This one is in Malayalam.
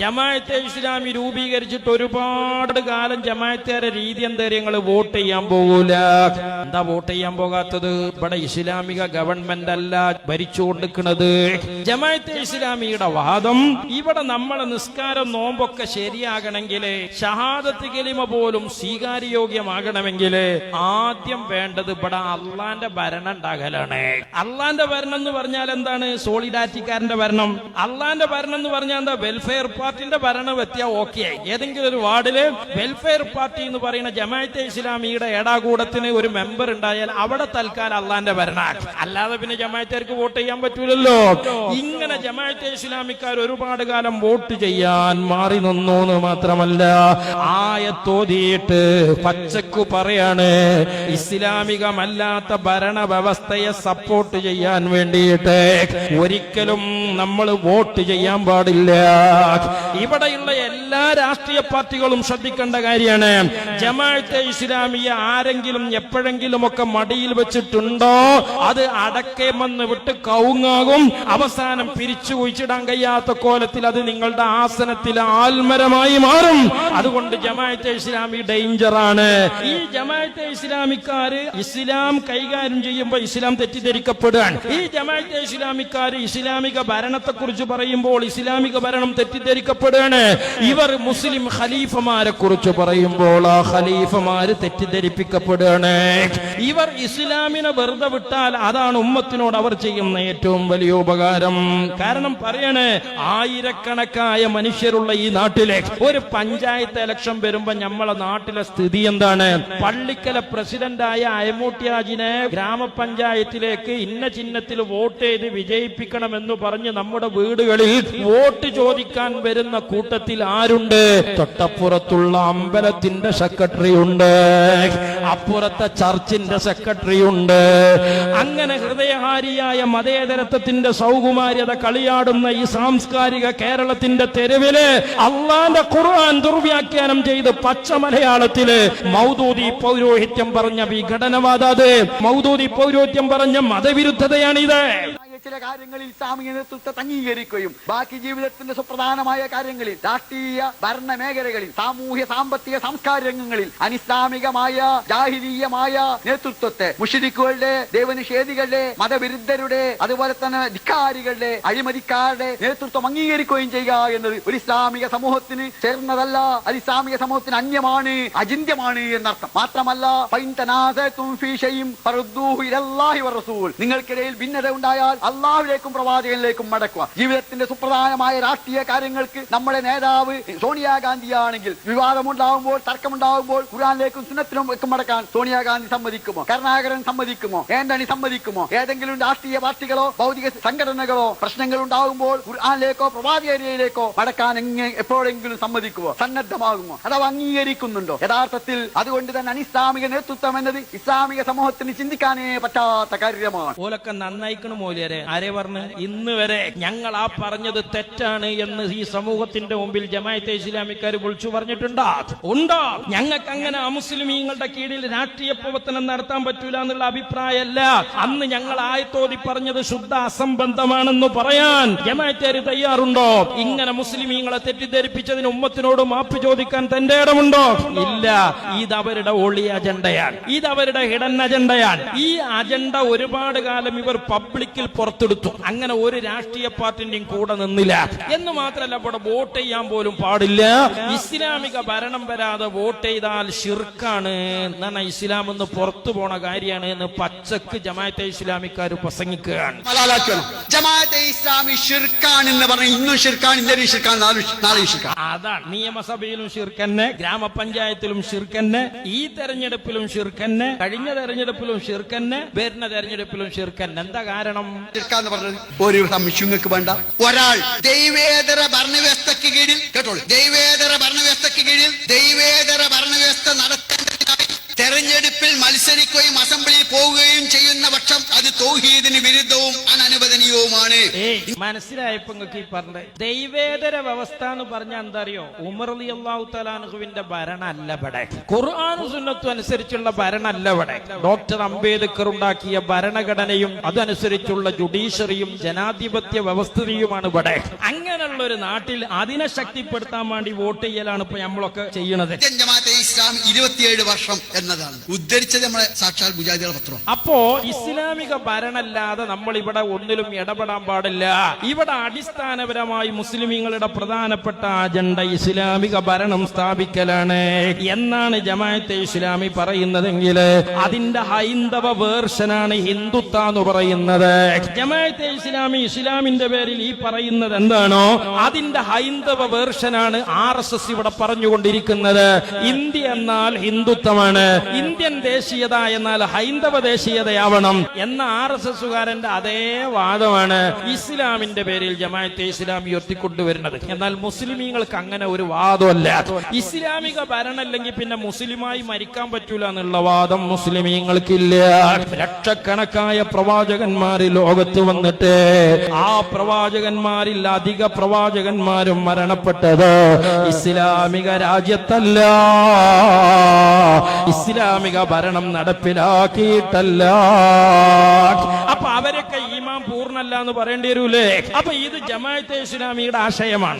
ജമായത്തെ ഇസ്ലാമി രൂപീകരിച്ചിട്ട് ഒരുപാട് കാലം ജമായത്തേരെ രീതി എന്താ നിങ്ങൾ വോട്ട് ചെയ്യാൻ പോകൂല. എന്താ വോട്ട് ചെയ്യാൻ പോകാത്തത്? ഇവിടെ ഇസ്ലാമിക ഗവൺമെന്റ് അല്ല ഭരിച്ചുകൊണ്ടിരിക്കുന്നത് ജമായത്തെ ഇസ്ലാമിയുടെ വാദം ഇവിടെ നമ്മളെ നിസ്കാരം നോമ്പൊക്കെ ശരിയാകണമെങ്കിൽ ഷഹാദത്ത് കലിമ പോലും സ്വീകാര്യയോഗ്യമാകണമെങ്കിൽ ആദ്യം വേണ്ടത് ഇവിടെ അള്ളാന്റെ ഭരണം ഉണ്ടാകലാണ്. അള്ളാന്റെ ഭരണം എന്ന് പറഞ്ഞാൽ എന്താണ്? സോളിഡാരിറ്റിക്കാരന്റെ ഭരണം. അള്ളാന്റെ ഭരണം എന്ന് പറഞ്ഞാൽ എന്താ? വെൽഫെയർ പാർട്ടിന്റെ ഭരണം എത്തിയാ ഓക്കെ ഏതെങ്കിലും ഒരു വാർഡിൽ വെൽഫെയർ പാർട്ടി എന്ന് പറയുന്ന ജമാഅത്തെ ഇസ്ലാമിയുടെ ഏടാകൂടത്തിന് ഒരു മെമ്പർ ഉണ്ടായാൽ അവിടെ തൽക്കാലം അള്ളാന്റെ ഭരണമാക്കി അല്ലാതെ പിന്നെ ജമാഅത്തേർക്ക് വോട്ട് ചെയ്യാൻ പറ്റൂലല്ലോ. ഇങ്ങനെ ജമാഅത്തെ ഇസ്ലാമിക്കാർ ഒരുപാട് കാലം വോട്ട് ചെയ്യാൻ മാറി നിന്നു എന്ന് മാത്രമല്ല ആയത്തോതിയിട്ട് പച്ചക്കു പറയാണ് ഇസ്ലാമികമല്ലാത്ത ഭരണ വ്യവസ്ഥയെ സപ്പോർട്ട് ചെയ്യാൻ വേണ്ടിയിട്ട് ഒരിക്കലും നമ്മൾ വോട്ട് ചെയ്യാൻ പാടില്ല. ഇവിടെയുള്ള എല്ലാ രാഷ്ട്രീയ പാർട്ടികളും ശ്രദ്ധിക്കേണ്ട കാര്യമാണ്. ജമാഅത്തെ ഇസ്ലാമിയ ആരെങ്കിലും എപ്പോഴെങ്കിലും ഒക്കെ മടിയിൽ വെച്ചിട്ടുണ്ടോ? അത് അടക്കേമെന്ന് വിട്ട് കൗങ്ങാകും അവസാനം പിരിച്ചു കുഴിച്ചിടാൻ കഴിയാത്ത കോലത്തിൽ അത് നിങ്ങളുടെ ആസനത്തിൽ ആൽമരമായി മാറും. അതുകൊണ്ട് ജമാഅത്തെ ഇസ്ലാമി ഡേഞ്ചറാണ് ഈ ജമാഅത്തെ ഇസ്ലാമിക്കാര് ഇസ്ലാം കൈകാര്യം ചെയ്യുമ്പോൾ ഇസ്ലാം തെറ്റിദ്ധരിക്കപ്പെടുകയാണ്. ഈ ജമാഅത്തെ ഇസ്ലാമിക്കാര് ഇസ്ലാമിക ഭരണത്തെക്കുറിച്ച് പറയുമ്പോൾ ഇസ്ലാമിക ഭരണം തെറ്റിദ്ധരിക്കപ്പെടുകയാണ് ഇവർ മുസ്ലിം ഖലീഫമാരെ കുറിച്ച് പറയുമ്പോൾ ആ ഖലീഫമാര് തെറ്റിദ്ധരിപ്പിക്കപ്പെടുകയാണ്. ഇവർ ഇസ്ലാമിനെ വെറുതെ വിട്ടാൽ അതാണ് ഉമ്മത്തിനോട് അവർ ചെയ്യുന്ന ഏറ്റവും വലിയ ഉപകാരം. കാരണം പറയണേ ആയിരക്കണക്കായ മനുഷ്യരുള്ള ഈ നാട്ടിലെ ഒരു പഞ്ചായത്ത് ഇലക്ഷൻ വരുമ്പോ നമ്മളെ നാട്ടിലെ സ്ഥിതി എന്താണ്? പള്ളിക്കല പ്രസിഡന്റായ അയമൂട്ടിയാജിനെ ഗ്രാമപഞ്ചായത്തിലേക്ക് ഇന്ന ചിഹ്നത്തിൽ വോട്ട് ചെയ്ത് വിജയിപ്പിക്കണമെന്ന് പറഞ്ഞ് നമ്മുടെ വീടുകളിൽ വോട്ട് ചോദിക്കാൻ വരുന്ന കൂട്ടത്തിൽ ആരുണ്ട്? തൊട്ടപ്പുറത്തുള്ള അമ്പലത്തിന്റെ സെക്രട്ടറി ഉണ്ട് അപ്പുറത്തെ ചർച്ചിന്റെ സെക്രട്ടറി ഉണ്ട് അങ്ങനെ ഹൃദയഹാരിയായ മതേതരത്വത്തിന്റെ സൗകുമാര്യത കളിയാടുന്ന ഈ സാംസ്കാരിക കേരളത്തിന്റെ തെരുവിൽ അള്ളാന്റെ ഖുർആൻ ദുർവ്യാഖ്യാനം ചെയ്ത് പച്ച മലയാളത്തിൽ മൗദൂദി പൗരോഹിത്യം പറഞ്ഞ വിഘടനവാദത്. മൗദൂദി പൗരോഹിത്യം പറഞ്ഞ മതവിരുദ്ധതയാണിത്. ചില കാര്യങ്ങളിൽ ഇസ്ലാമിക നേതൃത്വത്തെ അംഗീകരിക്കുകയും ബാക്കി ജീവിതത്തിന്റെ സുപ്രധാനമായ കാര്യങ്ങളിൽ രാഷ്ട്രീയ ഭരണ മേഖലകളിൽ സാമൂഹ്യ സാമ്പത്തിക സാംസ്കാരിക രംഗങ്ങളിൽ അനിസ്ലാമികമായ ജാഹിരീയമായ നേതൃത്വത്തെ മുഷിരിക്കുകളുടെ ദൈവനിഷേധികളുടെ മതവിരുദ്ധരുടെ അതുപോലെ തന്നെ ധിക്കാരികളുടെ അഴിമതിക്കാരുടെ നേതൃത്വം അംഗീകരിക്കുകയും ചെയ്യുക എന്നത് ഒരു ഇസ്ലാമിക സമൂഹത്തിന് ചേർന്നതല്ല. അത് ഇസ്ലാമിക സമൂഹത്തിന് അന്യമാണ് അചിന്യമാണ് എന്നർത്ഥം. മാത്രമല്ല നിങ്ങൾക്കിടയിൽ ഭിന്നത ഉണ്ടായാൽ അള്ളാഹുവിലേക്കും പ്രവാചകനിലേക്കും മടക്കുക. ജീവിതത്തിന്റെ സുപ്രധാനമായ രാഷ്ട്രീയ കാര്യങ്ങൾക്ക് നമ്മുടെ നേതാവ് സോണിയാഗാന്ധിയാണെങ്കിൽ വിവാദമുണ്ടാകുമ്പോൾ തർക്കമുണ്ടാകുമ്പോൾ ഖുറാനിലേക്കും സുനത്തിനും ഒക്കെ മടക്കാൻ സോണിയാഗാന്ധി സമ്മതിക്കുമോ? കരുണാകരൻ സമ്മതിക്കുമോ? ആന്റണി സമ്മതിക്കുമോ? ഏതെങ്കിലും രാഷ്ട്രീയ പാർട്ടികളോ ഭൗതിക സംഘടനകളോ പ്രശ്നങ്ങൾ ഉണ്ടാകുമ്പോൾ ഖുർആാനിലേക്കോ പ്രവാചകരിയിലേക്കോ മടക്കാൻ എങ്ങനെ എപ്പോഴെങ്കിലും സമ്മതിക്കുമോ? സന്നദ്ധമാകുമോ? അഥവാ അംഗീകരിക്കുന്നുണ്ടോ? യഥാർത്ഥത്തിൽ അതുകൊണ്ട് തന്നെ അനിസ്ലാമിക നേതൃത്വം എന്നത് ഇസ്ലാമിക സമൂഹത്തിന് ചിന്തിക്കാനേ പറ്റാത്ത കാര്യമാണ്. ഓലൊക്കെ നന്നായിക്കണം മൂല്യരെ. ആരെ പറഞ്ഞ്? ഇന്ന് വരെ ഞങ്ങൾ ആ പറഞ്ഞത് തെറ്റാണ് എന്ന് ഈ സമൂഹത്തിന്റെ മുമ്പിൽ ജമായത്തെ ഇസ്ലാമിക്കാർ വിളിച്ചു പറഞ്ഞിട്ടുണ്ടോ? ഉണ്ടോ? ഞങ്ങൾക്ക് അങ്ങനെ അമുസ്ലിമീങ്ങളുടെ കീഴിൽ രാഷ്ട്രീയ പ്രവർത്തനം നടത്താൻ പറ്റൂല എന്നുള്ള അഭിപ്രായമല്ല. അന്ന് ഞങ്ങൾ ആയത്തോതി പറഞ്ഞത് ശുദ്ധ അസംബന്ധമാണെന്ന് പറയാൻ ജമായത്തേര് തയ്യാറുണ്ടോ? ഇങ്ങനെ മുസ്ലിമീങ്ങളെ തെറ്റിദ്ധരിപ്പിച്ചതിന് ഉമ്മത്തിനോട് മാപ്പ് ചോദിക്കാൻ തന്റെ ഇടമുണ്ടോ? ഇല്ല. ഇത് അവരുടെ ഒളി അജണ്ടയാണ്. ഇത് അവരുടെ ഹിഡൻ അജണ്ടയാണ്. ഈ അജണ്ട ഒരുപാട് കാലം ഇവർ പബ്ലിക്കിൽ പുറത്തെടുത്തു. അങ്ങനെ ഒരു രാഷ്ട്രീയ പാർട്ടിന്റെയും കൂടെ നിന്നില്ല. എന്ന് മാത്രമല്ല ഇവിടെ വോട്ട് ചെയ്യാൻ പോലും പാടില്ല. ഇസ്ലാമിക ഭരണം വരാതെ വോട്ട് ചെയ്താൽ ഷിർക്കാണ് എന്നാണ് ഇസ്ലാം എന്ന് പുറത്തു പോണ കാര്യമാണ് എന്ന് പച്ചക്ക് ജമാഅത്തെ ഇസ്ലാമിക്കാർ പ്രസംഗിക്കുകയാണ്. ജമാഅത്തെ ഇസ്ലാമി എന്ന് പറഞ്ഞ ഇന്നും ഇന്നലെ നാളെ അതാണ്. നിയമസഭയിലും ഷിർക്കന്നെ ഗ്രാമപഞ്ചായത്തിലും ഷിർക്കന്നെ ഈ തെരഞ്ഞെടുപ്പിലും ഷിർക്കന്നെ കഴിഞ്ഞ തെരഞ്ഞെടുപ്പിലും ഷിർക്കന്നെ വരുന്ന തെരഞ്ഞെടുപ്പിലും ഷിർക്കന്നെ എന്താ കാരണം? ഷിർക്കാന്ന് പറഞ്ഞത് ഒരു സംശയം നിങ്ങൾക്ക് വേണ്ട. ഒരാൾ ദൈവേതര ഭരണവ്യവസ്ഥയ്ക്ക് കീഴിൽ കേട്ടോളൂ. ദൈവേതര ഭരണവ്യവസ്ഥയ്ക്ക് കീഴിൽ ദൈവേതര ഭരണവ്യവസ്ഥ നടത്തേണ്ടതിനായി തെരഞ്ഞെടുപ്പിൽ മത്സരിക്കുകയും അസംബ്ലിയിൽ പോവുകയും ചെയ്യുന്ന പക്ഷം അത് തൗഹീദിന് വിരുദ്ധവും ഏയ് മനസ്സിലായപ്പോ നിങ്ങൾക്ക് ഈ പറഞ്ഞത്. ദൈവേതര വ്യവസ്ഥ എന്ന് പറഞ്ഞാൽ എന്താ അറിയോ ഉമർ അലി അള്ളാഹു തലാൻഹുവിന്റെ ഭരണമല്ല ഇവിടെ. ഖുർആൻ സുന്നത്തും അനുസരിച്ചുള്ള ഭരണമല്ല ഇവിടെ. ഡോക്ടർ അംബേദ്കർ ഉണ്ടാക്കിയ ഭരണഘടനയും അതനുസരിച്ചുള്ള ജുഡീഷ്യറിയും ജനാധിപത്യ വ്യവസ്ഥിതിയുമാണ് ഇവിടെ. അങ്ങനെയുള്ള ഒരു നാട്ടിൽ അതിനെ ശക്തിപ്പെടുത്താൻ വേണ്ടി വോട്ട് ചെയ്യലാണ് ഇപ്പൊ നമ്മളൊക്കെ ചെയ്യുന്നത് ജമാഅത്തെ ഇസ്ലാം ഇരുപത്തിയേഴ് വർഷം എന്നതാണ്. ഉദ്ധരിച്ചത് നമ്മളെ സാക്ഷാൽ മുജാഹിദുകളുടെ പത്രം. അപ്പോ ഇസ്ലാമിക ഭരണല്ലാതെ നമ്മൾ ഇവിടെ ഒന്നിലും ഇടപെടാൻ പാടില്ല. ഇവിടെ അടിസ്ഥാനപരമായി മുസ്ലിമീങ്ങളുടെ പ്രധാനപ്പെട്ട അജണ്ട ഇസ്ലാമിക ഭരണം സ്ഥാപിക്കലാണ്. എന്നാണ് ജമാഅത്തെ ഇസ്ലാമി പറയുന്നതെങ്കിൽ അതിന്റെ ഹൈന്ദവ വേർഷനാണ് ഹിന്ദുത്വ എന്ന് പറയുന്നത്. ജമാഅത്തെ ഇസ്ലാമി ഇസ്ലാമിന്റെ പേരിൽ ഈ പറയുന്നത് എന്താണോ അതിന്റെ ഹൈന്ദവ വേർഷനാണ് ആർ എസ് എസ് ഇവിടെ പറഞ്ഞുകൊണ്ടിരിക്കുന്നത്. ഇന്ത്യ എന്നാൽ ഹിന്ദുത്വമാണ്. ഇന്ത്യൻ ദേശീയത എന്നാൽ ഹൈന്ദവ ദേശീയതയാവണം. എന്ന ആർ എസ് എസുകാരന്റെ അതേ വാദമാണ്. ഇസ്ലാമിന്റെ പേരിൽ ജമാഅത്തെ ഇസ്ലാമി ഉയർത്തിക്കൊണ്ടുവരുന്നത്. എന്നാൽ മുസ്ലിമീങ്ങൾക്ക് അങ്ങനെ ഒരു വാദമല്ല. ഇസ്ലാമിക ഭരണം അല്ലെങ്കിൽ പിന്നെ മുസ്ലിമായി മരിക്കാൻ പറ്റൂല എന്നുള്ള വാദം മുസ്ലിമീങ്ങൾക്കില്ല. ലക്ഷക്കണക്കായ പ്രവാചകന്മാര് ലോകത്ത് വന്നിട്ട് ആ പ്രവാചകന്മാരിൽ അധിക പ്രവാചകന്മാരും മരണപ്പെട്ടത് ഇസ്ലാമിക രാജ്യത്തല്ല. ഇസ്ലാമിക ഭരണം നടപ്പിലാക്കിയിട്ടല്ല. അപ്പൊ അവരൊക്കെ പൂർണല്ല എന്ന് പറയേണ്ടി വരൂലേ? അപ്പൊ ഇത് ജമാഅത്തെ ഇസ്ലാമിയുടെ ആശയമാണ്.